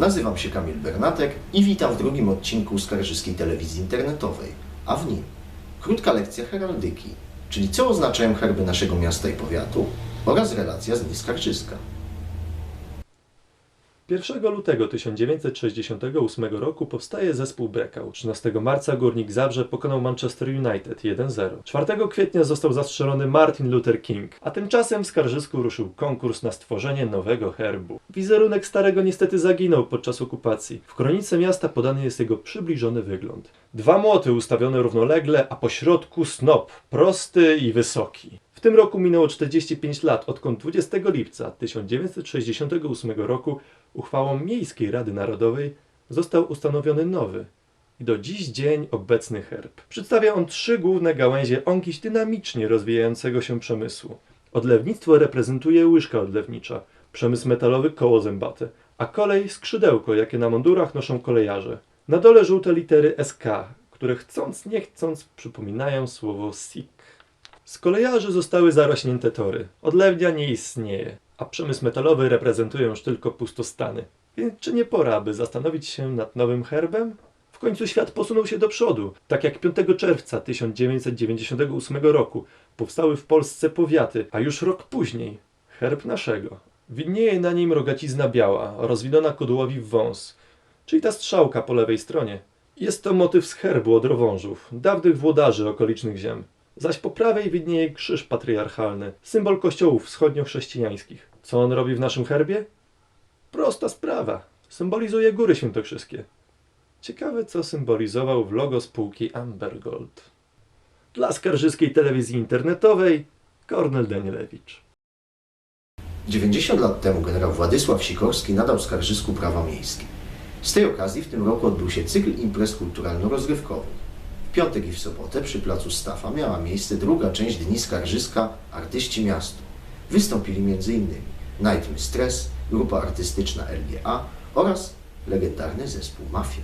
Nazywam się Kamil Bernatek i witam w drugim odcinku Skarżyskiej Telewizji Internetowej, a w nim krótka lekcja heraldyki, czyli co oznaczają herby naszego miasta i powiatu oraz relacja z dni Skarżyska. 1 lutego 1968 roku powstaje zespół Breakout. 13 marca Górnik Zabrze pokonał Manchester United 1-0. 4 kwietnia został zastrzelony Martin Luther King, a tymczasem w Skarżysku ruszył konkurs na stworzenie nowego herbu. Wizerunek starego niestety zaginął podczas okupacji. W kronice miasta podany jest jego przybliżony wygląd. Dwa młoty ustawione równolegle, a po środku snop, prosty i wysoki. W tym roku minęło 45 lat, odkąd 20 lipca 1968 roku uchwałą Miejskiej Rady Narodowej został ustanowiony nowy i do dziś dzień obecny herb. Przedstawia on trzy główne gałęzie onkiś dynamicznie rozwijającego się przemysłu. Odlewnictwo reprezentuje łyżka odlewnicza, przemysł metalowy koło zębate, a kolej skrzydełko, jakie na mundurach noszą kolejarze. Na dole żółte litery SK, które chcąc nie chcąc przypominają słowo SIK. Z kolejarzy zostały zarośnięte tory. Odlewnia nie istnieje, a przemysł metalowy reprezentuje już tylko pustostany. Więc czy nie pora, aby zastanowić się nad nowym herbem? W końcu świat posunął się do przodu. Tak jak 5 czerwca 1998 roku powstały w Polsce powiaty, a już rok później herb naszego. Widnieje na nim rogacizna biała, rozwinona kudłowi w wąs, czyli ta strzałka po lewej stronie. Jest to motyw z herbu odrowążów, dawnych włodarzy okolicznych ziem. Zaś po prawej widnieje krzyż patriarchalny, symbol kościołów wschodnio-chrześcijańskich. Co on robi w naszym herbie? Prosta sprawa. Symbolizuje góry świętokrzyskie. Ciekawe, co symbolizował w logo spółki Ambergold. Dla skarżyskiej telewizji internetowej Kornel Danielewicz. 90 lat temu generał Władysław Sikorski nadał Skarżysku prawa miejskie. Z tej okazji w tym roku odbył się cykl imprez kulturalno-rozrywkowych. Piątek i w sobotę przy placu Stafa miała miejsce druga część Dni Skarżyska Artyści Miastu. Wystąpili m.in. Night Mistress, grupa artystyczna LGA oraz legendarny zespół Mafia.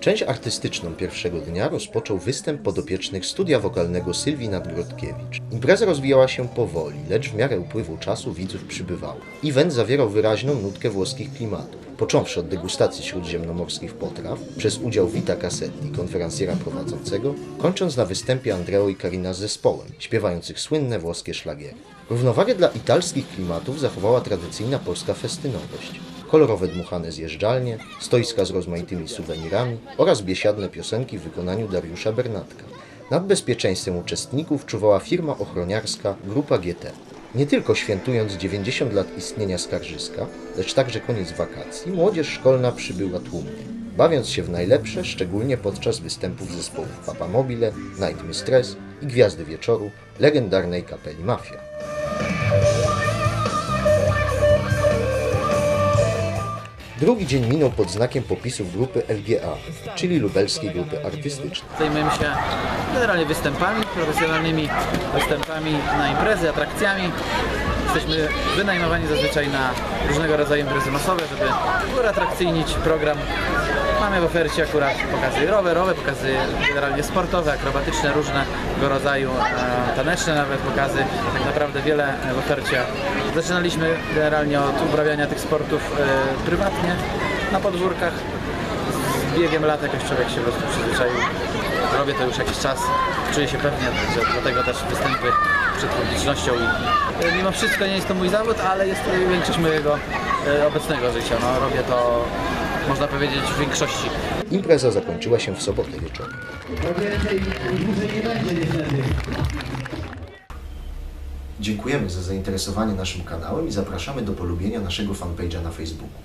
Część artystyczną pierwszego dnia rozpoczął występ podopiecznych studia wokalnego Sylwii Nadgrodkiewicz. Impreza rozwijała się powoli, lecz w miarę upływu czasu widzów przybywało. Event zawierał wyraźną nutkę włoskich klimatów. Począwszy od degustacji śródziemnomorskich potraw, przez udział Vita Cassetti, konferencjera prowadzącego, kończąc na występie Andreo i Karina z zespołem, śpiewających słynne włoskie szlagiery. Równowagę dla italskich klimatów zachowała tradycyjna polska festynowość kolorowe dmuchane zjeżdżalnie, stoiska z rozmaitymi suwenirami oraz biesiadne piosenki w wykonaniu Dariusza Bernatka. Nad bezpieczeństwem uczestników czuwała firma ochroniarska Grupa GT. Nie tylko świętując 90 lat istnienia Skarżyska, lecz także koniec wakacji, młodzież szkolna przybyła tłumnie, bawiąc się w najlepsze, szczególnie podczas występów zespołów Papa Mobile, Night Mistress i Gwiazdy Wieczoru legendarnej kapeli Mafia. Drugi dzień minął pod znakiem popisów grupy LGA, czyli Lubelskiej Grupy Artystycznej. Zajmujemy się generalnie występami, profesjonalnymi występami na imprezy, atrakcjami. Jesteśmy wynajmowani zazwyczaj na różnego rodzaju imprezy masowe, żeby uatrakcyjnić program. Mamy w ofercie akurat pokazy rowerowe, pokazy generalnie sportowe, akrobatyczne, różnego rodzaju e, taneczne nawet pokazy. Tak naprawdę wiele w ofercie. Zaczynaliśmy generalnie od uprawiania tych sportów e, prywatnie, na podwórkach, z biegiem lat jakoś człowiek się po prostu przyzwyczaił. Robię to już jakiś czas, czuję się pewnie, że dlatego też występy przed publicznością i e, mimo wszystko nie jest to mój zawód, ale jest to większość mojego e, obecnego życia. No, robię to, można powiedzieć, w większości. Impreza zakończyła się w sobotę wieczorem. Dziękujemy za zainteresowanie naszym kanałem i zapraszamy do polubienia naszego fanpage'a na Facebooku.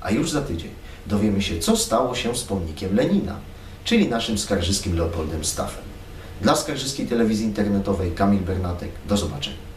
A już za tydzień dowiemy się, co stało się z pomnikiem Lenina, czyli naszym skarżyskim Leopoldem Staffem. Dla Skarżyskiej Telewizji Internetowej Kamil Bernatek. Do zobaczenia.